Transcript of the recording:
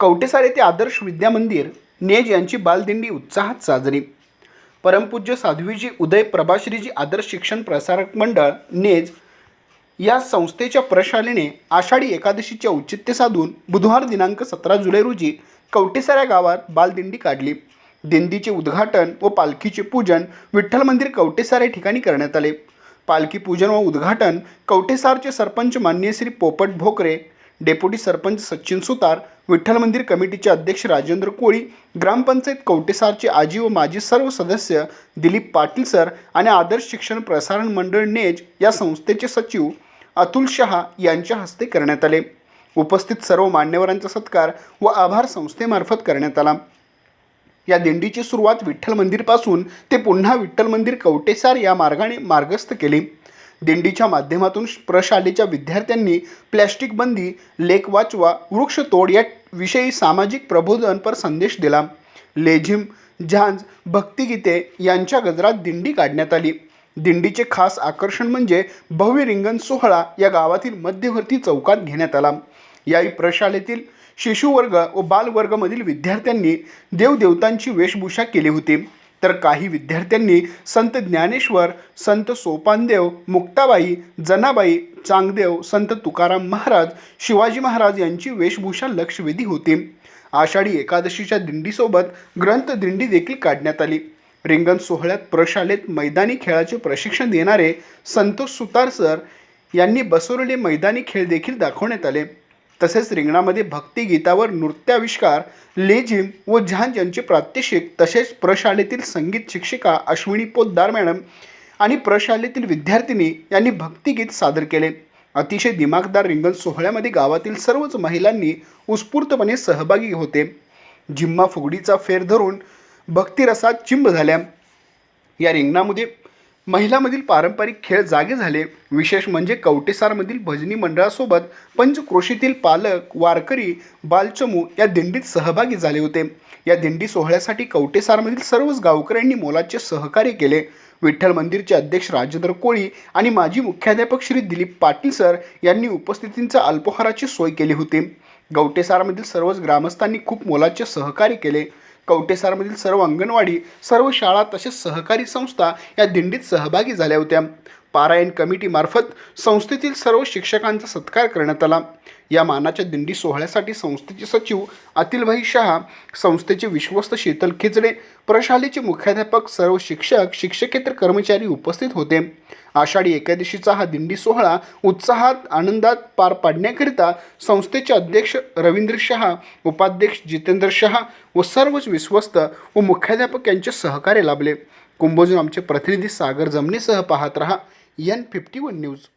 कवटेसार येथे आदर्श विद्या मंदिर नेज यांची बालदिंडी उत्साहात साजरी. परमपूज्य साध्वीजी उदय प्रभाश्रीजी आदर्श शिक्षण प्रसारक मंडळ नेज या संस्थेच्या प्रशालेने आषाढी एकादशीचे औचित्य साधून बुधवार दिनांक सतरा जुलै रोजी कवटेसार या गावात बालदिंडी काढली. दिंडीचे उद्घाटन व पालखीचे पूजन विठ्ठल मंदिर कवटेसार या ठिकाणी करण्यात आले. पालखी पूजन व उद्घाटन कवटेसारचे सरपंच मान्य श्री पोपट भोकरे डेप्युटी सरपंच सचिन सुतार विठ्ठल मंदिर कमिटीचे अध्यक्ष राजेंद्र कोळी ग्रामपंचायत कवटेसारचे आजी व माजी सर्व सदस्य दिलीप पाटील सर आणि आदर्श शिक्षण प्रसारण मंडळ नेज या संस्थेचे सचिव अतुल शहा यांच्या हस्ते करण्यात आले. उपस्थित सर्व मान्यवरांचा सत्कार व आभार संस्थेमार्फत करण्यात आला. या दिंडीची सुरुवात विठ्ठल मंदिरपासून ते पुन्हा विठ्ठल मंदिर कवटेसार या मार्गाने मार्गस्थ केली. दिंडीच्या माध्यमातून प्रशालेच्या विद्यार्थ्यांनी प्लॅस्टिक बंदी लेख वाचवा वृक्षतोड या विषयी सामाजिक प्रबोधनपर संदेश दिला. लेझिम झांज भक्तिगीते यांच्या गजरात दिंडी काढण्यात आली. दिंडीचे खास आकर्षण म्हणजे भव्य रिंगण सोहळा या गावातील मध्यवर्ती चौकात घेण्यात आला. यावेळी प्रशालेतील शिशुवर्ग व बालवर्गमधील विद्यार्थ्यांनी देवदेवतांची वेशभूषा केली होती. तर काही विद्यार्थ्यांनी संत ज्ञानेश्वर संत सोपानदेव मुक्ताबाई जनाबाई चांगदेव संत तुकाराम महाराज शिवाजी महाराज यांची वेशभूषा लक्षवेधी होती. आषाढी एकादशीच्या दिंडीसोबत ग्रंथ दिंडी देखील काढण्यात आली. रिंगण सोहळ्यात प्रशालेत मैदानी खेळाचे प्रशिक्षण देणारे संतोष सुतार सर यांनी बसवलेले मैदानी खेळ देखील दाखवण्यात आले. तसेच रिंगणामध्ये भक्तिगीतावर नृत्याविष्कार लेझिम व झांज यांचे प्रात्यक्षिक तसेच प्रशालेतील संगीत शिक्षिका अश्विनी पोद्दार मॅडम आणि प्रशालेतील विद्यार्थिनी यांनी भक्तिगीत सादर केले. अतिशय दिमागदार रिंगण सोहळ्यामध्ये गावातील सर्वच महिलांनी उत्स्फूर्तपणे सहभागी होते. जिम्मा फुगडीचा फेर धरून भक्तिरसात चिंब झाल्या. या रिंगणामध्ये महिलामधील पारंपरिक खेळ जागे झाले. विशेष म्हणजे कवटेसारमधील भजनी मंडळासोबत पंचक्रोशीतील पालक वारकरी बालचमू या दिंडीत सहभागी झाले होते. या दिंडी सोहळ्यासाठी कवटेसारमधील सर्वच गावकऱ्यांनी मोलाचे सहकार्य केले. विठ्ठल मंदिरचे अध्यक्ष राजेंद्र कोळी आणि माजी मुख्याध्यापक श्री दिलीप पाटील सर यांनी उपस्थितींचा अल्पोहाराची सोय केली होती. गवटेसारमधील सर्वच ग्रामस्थांनी खूप मोलाचे सहकार्य केले. कवटेसारमधील सर्व अंगणवाडी सर्व शाळा तसेच सहकारी संस्था या दिंडीत सहभागी झाल्या होत्या. पारायण कमिटीमार्फत संस्थेतील सर्व शिक्षकांचा सत्कार करण्यात आला. या मानाच्या दिंडी सोहळ्यासाठी संस्थेचे सचिव अतिलभाई शहा संस्थेचे विश्वस्त शीतल खिचडे प्रशालेचे मुख्याध्यापक सर्व शिक्षक शिक्षकेतर कर्मचारी उपस्थित होते. आषाढी एकादशीचा हा दिंडी सोहळा उत्साहात आनंदात पार पाडण्याकरिता संस्थेचे अध्यक्ष रवींद्र शहा उपाध्यक्ष जितेंद्र शहा व सर्वच विश्वस्त व मुख्याध्यापक यांचे सहकार्य लाभले. कुंभोजून आमचे प्रतिनिधी सागर जमनीसह पाहत रहा. N fifty one news.